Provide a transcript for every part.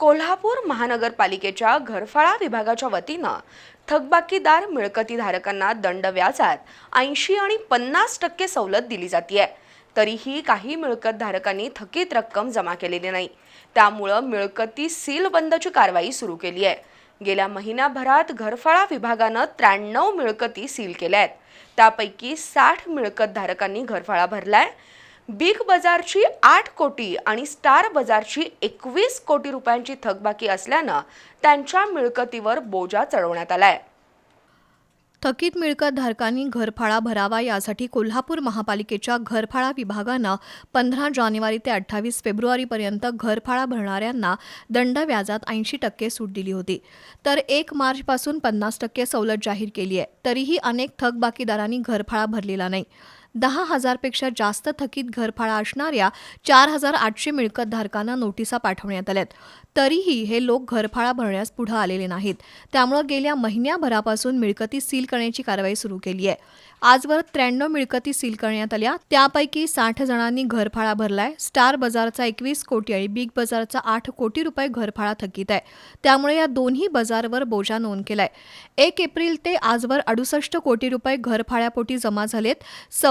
कोल्हापूर महानगरपालिकेच्या घरफाळा विभागाच्या वतीनं थकबाकीदार मिळकतीधारकांना दंड व्याजात ऐंशी आणि पन्नास टक्के सवलत दिली जाते तरीही काही मिळकतधारकांनी थकीत रक्कम जमा केलेली नाही. त्यामुळं मिळकती सीलबंदची कारवाई सुरू केली आहे. गेल्या महिन्याभरात घरफाळा विभागानं त्र्याण्णव मिळकती सील केल्या आहेत त्यापैकी साठ मिळकतधारकांनी घरफाळा भरलाय. बिग बाजारची आठ कोटी आणि स्टार बाजारची एकवीस कोटी रुपयांची थकबाकी असल्यानं त्यांच्या मिळकतीवर बोजा चढवण्यात आलाय. थकीत मिळकत धारकांनी घरफाळा भरावा यासाठी कोल्हापूर महापालिकेच्या घरफाळा विभागानं पंधरा जानेवारी ते अठ्ठावीस फेब्रुवारीपर्यंत घरफाळा भरणाऱ्यांना दंड व्याजात ऐंशी टक्के सूट दिली होती. तर एक मार्चपासून पन्नास टक्के सवलत जाहीर केली आहे तरीही अनेक थकबाकीदारांनी घरफाळा भरलेला नाही. दहा हजारपेक्षा जास्त थकीत घरफाळा असणाऱ्या चार हजार आठशे मिळकतधारकांना नोटिसा पाठवण्यात आल्यात. तरीही हे लोक घरफाळा भरण्यास पुढे आलेले नाहीत. त्यामुळे गेल्या महिन्याभरापासून मिळकती सील करण्याची कारवाई सुरू केली आहे. आजवर त्र्याण्णव मिळकती सील करण्यात आल्या. त्यापैकी साठ जणांनी घरफाळा भरलाय. स्टार बाजारचा एकवीस कोटी आणि बिग बाजारचा आठ कोटी रुपये घरफाळा थकीत आहे. त्यामुळे या दोन्ही बाजारवर बोजा नोंद केलाय. एक एप्रिल ते आजवर अडुसष्ट कोटी रुपये घरफाळ्यापोटी जमा झालेत.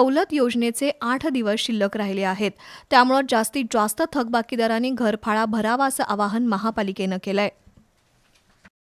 सवलत योजनेचे आठ दिवस शिल्लक राहिले आहेत. त्यामुळे जास्तीत जास्त थकबाकीदारांनी घरफाळा भरावा असं आवाहन महापालिकेनं केलंय.